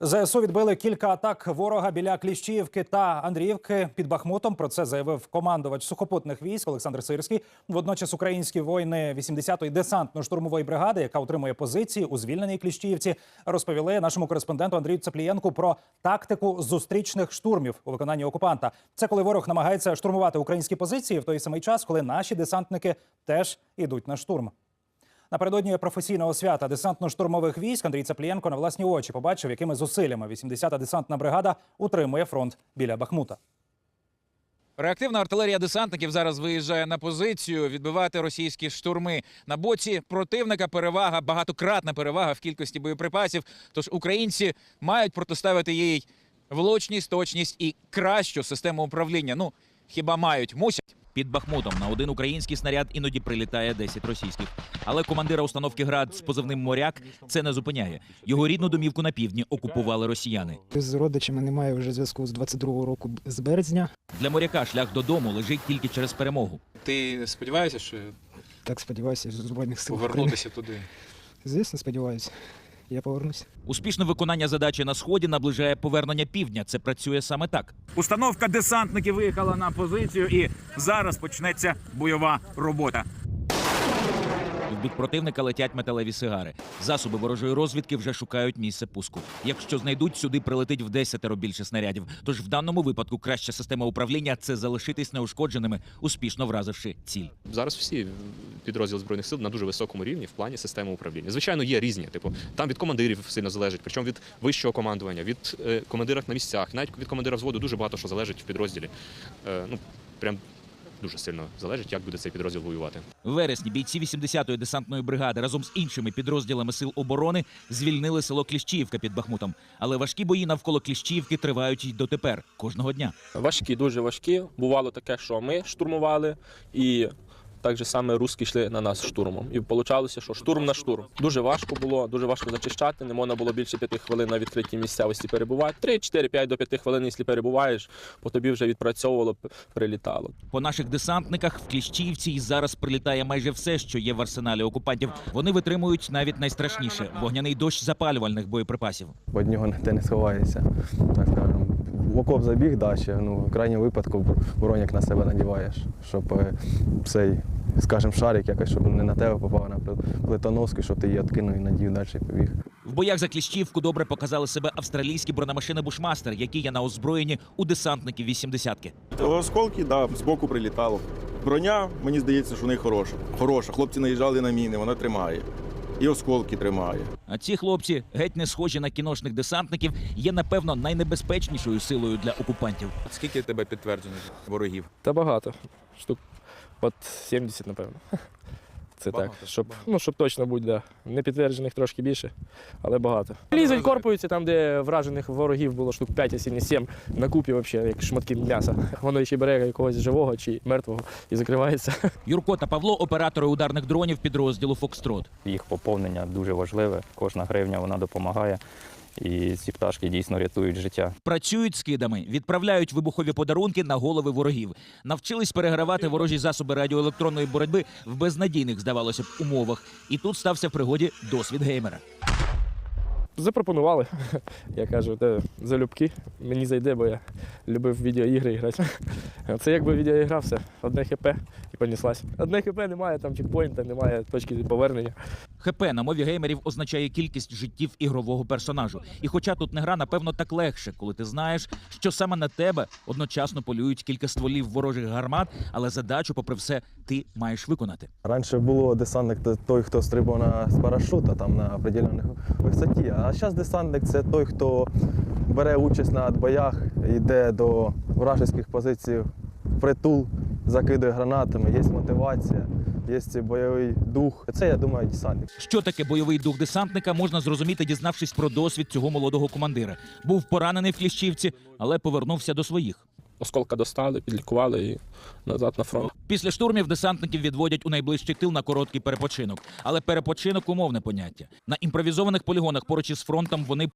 ЗСУ відбили кілька атак ворога біля Кліщіївки та Андріївки під Бахмутом. Про це заявив командувач сухопутних військ Олександр Сирський. Водночас українські воїни 80-ї десантно-штурмової бригади, яка утримує позиції у звільненій Кліщіївці, розповіли нашому кореспонденту Андрію Цеплієнку про тактику зустрічних штурмів у виконанні окупанта. Це коли ворог намагається штурмувати українські позиції в той самий час, коли наші десантники теж ідуть на штурм. Напередодні професійного свята десантно-штурмових військ Андрій Цаплієнко на власні очі побачив, якими зусиллями 80-та десантна бригада утримує фронт біля Бахмута. Реактивна артилерія десантників зараз виїжджає на позицію відбивати російські штурми. На боці противника перевага, багатократна перевага в кількості боєприпасів. Тож українці мають протиставити їй влучність, точність і кращу систему управління. Ну хіба мають, мусять. Під Бахмутом на один український снаряд іноді прилітає 10 російських. Але командира установки град з позивним моряк це не зупиняє. Його рідну домівку на півдні окупували росіяни. З родичами немає вже зв'язку з 22-го року з березня. Для моряка шлях додому лежить тільки через перемогу. Ти сподіваєшся, що Так сподіваюся, з збройних сил. України. повернутися туди? Звісно, сподіваюся. Я повернусь. Успішне виконання задачі на сході наближає повернення півдня. Це працює саме так. Установка десантників виїхала на позицію, і зараз почнеться бойова робота. В бік противника летять металеві сигари. Засоби ворожої розвідки вже шукають місце пуску. Якщо знайдуть, сюди прилетить в десятеро більше снарядів. Тож в даному випадку краща система управління це залишитись неушкодженими, успішно вразивши ціль. Зараз всі підрозділи збройних сил на дуже високому рівні в плані системи управління. Звичайно, є різні. Типу, там від командирів сильно залежить, причому від вищого командування, від е, командирів на місцях, навіть від командира взводу дуже багато що залежить в підрозділі. Е, ну прям дуже сильно залежить, як буде цей підрозділ воювати. В вересні бійці 80-ї десантної бригади разом з іншими підрозділами сил оборони звільнили село Кліщіївка під Бахмутом. Але важкі бої навколо Кліщіївки тривають й дотепер кожного дня. Важкі, дуже важкі. Бувало таке, що ми штурмували, і так же саме русські йшли на нас штурмом. І вийшло, що штурм на штурм. Дуже важко було, дуже важко зачищати. Не можна було більше п'яти хвилин на відкритій місцевості перебувати. Три, чотири, п'ять до п'яти хвилин, якщо перебуваєш, по тобі вже відпрацьовувало, прилітало. По наших десантниках в Кліщіївці і зараз прилітає майже все, що є в арсеналі окупантів. Вони витримують навіть найстрашніше вогняний дощ запалювальних боєприпасів. Від нього ти не сховаєшся, так скажемо. В окоп забіг далі, ну, в крайньому випадку броняк на себе надіваєш, щоб е, цей, скажімо, шарик якось, щоб не на тебе попав а на плит- плитоноску, щоб ти її відкинув і надів далі побіг. В боях за Кліщіївку добре показали себе австралійські бронемашини Бушмастер, які є на озброєнні у десантників 80-ки. Осколки, да, збоку прилітало. Броня, мені здається, що в неї хороша. Хороша. Хлопці наїжджали на міни, вона тримає. І осколки тримає. А ці хлопці, геть не схожі на кіношних десантників, є напевно найнебезпечнішою силою для окупантів. Скільки тебе підтверджено ворогів? Та багато. Штук от 70, напевно. Це Багато, так, щоб, багато. ну, щоб точно бути, да. Не підтверджених трошки більше, але багато. Лізуть, корпуються там, де вражених ворогів було штук 5, а не 7, на купі взагалі, як шматки м'яса. Воно ще бере якогось живого чи мертвого і закривається. Юрко та Павло оператори ударних дронів підрозділу Фокстрот. Їх поповнення дуже важливе. Кожна гривня вона допомагає. І ці пташки дійсно рятують життя. Працюють скидами, відправляють вибухові подарунки на голови ворогів. Навчились перегравати ворожі засоби радіоелектронної боротьби в безнадійних, здавалося б, умовах. І тут стався в пригоді досвід геймера. Запропонували. Я кажу, те залюбки, мені зайде, бо я любив відеоігри грати. Це якби відеоігра, все, одне хп і поніслась. Одне хп немає, там чекпоінта, немає точки повернення. ХП на мові геймерів означає кількість життів ігрового персонажу. І хоча тут не гра, напевно, так легше, коли ти знаєш, що саме на тебе одночасно полюють кілька стволів ворожих гармат, але задачу, попри все, ти маєш виконати. Раніше було десантник той, хто стрибав на, з парашута там на определеній висоті. А зараз десантник це той, хто бере участь на боях, йде до вражеських позицій в притул, закидує гранатами, є мотивація, є бойовий дух. Це, я думаю, десантник. Що таке бойовий дух десантника, можна зрозуміти, дізнавшись про досвід цього молодого командира. Був поранений в Кліщівці, але повернувся до своїх. Осколка достали, підлікували і назад на фронт. Після штурмів десантників відводять у найближчий тил на короткий перепочинок. Але перепочинок умовне поняття. На імпровізованих полігонах поруч із фронтом вони